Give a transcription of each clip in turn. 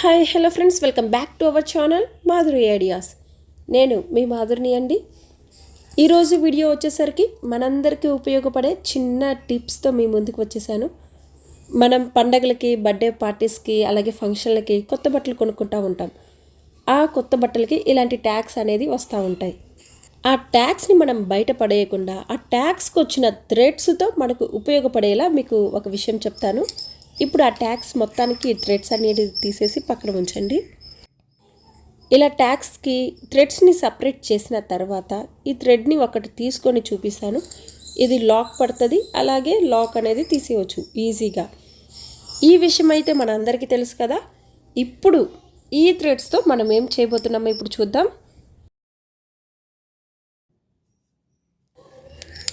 Hi hello friends welcome back to our channel Madhuri ideas. నేను మీ మాధురిని అండి. ఈరోజు వీడియో వచ్చేసరికి మనందరికీ ఉపయోగపడే చిన్న టిప్స్తో మీ ముందుకు వచ్చేసాను. మనం పండగలకి బర్త్డే పార్టీస్కి అలాగే ఫంక్షన్లకి కొత్త బట్టలు కొనుక్కుంటూ ఉంటాం. ఆ కొత్త బట్టలకి ఇలాంటి ట్యాక్స్ అనేది వస్తూ ఉంటాయి. ఆ ట్యాక్స్ని మనం బయట పడేయకుండా ఆ ట్యాక్స్కి వచ్చిన థ్రెడ్స్తో మనకు ఉపయోగపడేలా మీకు ఒక విషయం చెప్తాను. ఇప్పుడు ఆ ట్యాగ్స్ మొత్తానికి థ్రెడ్స్ అనేది తీసేసి పక్కన ఉంచండి. ఇలా ట్యాగ్స్కి థ్రెడ్స్ని సపరేట్ చేసిన తర్వాత ఈ థ్రెడ్ని ఒకటి తీసుకొని చూపిస్తాను. ఇది లాక్ పడుతుంది. అలాగే లాక్ అనేది తీసేయవచ్చు. ఈజీగా. ఈ విషయం అయితే మనందరికీ తెలుసు కదా. ఇప్పుడు ఈ థ్రెడ్స్తో మనం ఏం చేయబోతున్నామో ఇప్పుడు చూద్దాం.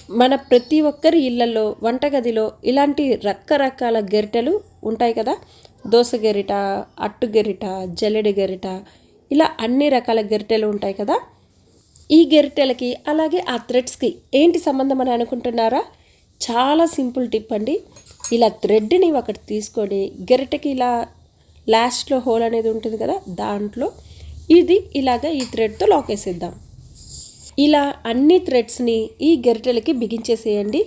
మన ప్రతి ఒక్కరి ఇళ్ళలో వంటగదిలో ఇలాంటి రకరకాల గరిటెలు ఉంటాయి కదా? దోస గరిట అట్టు గరిట జల్లెడి గరిట ఇలా అన్ని రకాల గరిటెలు ఉంటాయి కదా? ఈ గరిటెలకి అలాగే ఆ థ్రెడ్స్కి ఏంటి సంబంధం అని అనుకుంటున్నారా? చాలా సింపుల్ టిప్ అండి. ఇలా థ్రెడ్ని ఒకటి తీసుకొని గరిటెకి ఇలా లాస్ట్లో హోల్ అనేది ఉంటుంది కదా దాంట్లో ఇది ఇలాగ ఈ థ్రెడ్తో లాక్ వేసేద్దాం ఇలా అన్ని థ్రెడ్స్ని ఈ గరిటెలకి బిగించేసేయండి.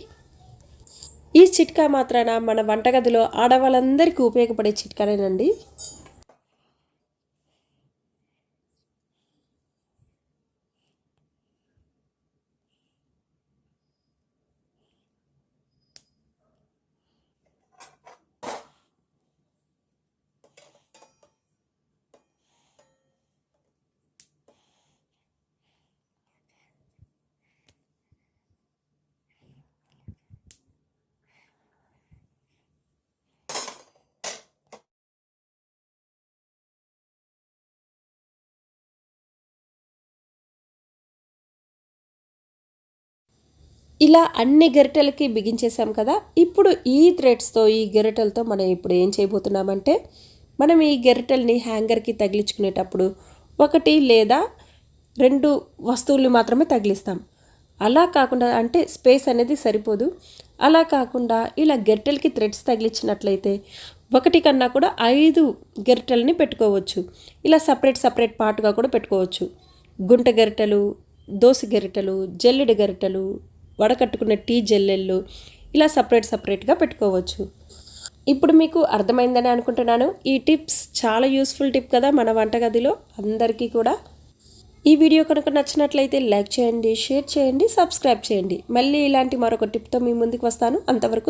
ఈ చిట్కా మాత్రాన మన వంటగదిలో ఆడవాళ్ళందరికీ ఉపయోగపడే చిట్కానేనండి ఇలా అన్ని గరిటెలకి బిగించేసాం కదా ఇప్పుడు ఈ థ్రెడ్స్తో ఈ గరిటెలతో మనం ఇప్పుడు ఏం చేయబోతున్నామంటే మనం ఈ గరిటెల్ని హ్యాంగర్కి తగిలించుకునేటప్పుడు ఒకటి లేదా రెండు వస్తువులు మాత్రమే తగిలిస్తాం. అలా కాకుండా అంటే స్పేస్ అనేది సరిపోదు. అలా కాకుండా ఇలా గరిటెలకి థ్రెడ్స్ తగిలించినట్లయితే ఒకటి కన్నా కూడా ఐదు గరిటెలని పెట్టుకోవచ్చు. ఇలా సపరేట్ సపరేట్ పార్ట్గా కూడా పెట్టుకోవచ్చు. గుంట గరిటెలు దోశ గరిటెలు జల్లెడ గరిటెలు వడకట్టుకున్న టీ జల్లెళ్ళు ఇలా సపరేట్ సపరేట్గా పెట్టుకోవచ్చు. ఇప్పుడు మీకు అర్థమైందని అనుకుంటున్నాను. ఈ టిప్స్ చాలా యూస్ఫుల్ టిప్ కదా మన వంటగదిలో. అందరికీ కూడా. ఈ వీడియో కనుక నచ్చినట్లయితే లైక్ చేయండి షేర్ చేయండి సబ్స్క్రైబ్ చేయండి. మళ్ళీ ఇలాంటి మరొక టిప్తో మీ ముందుకు వస్తాను. అంతవరకు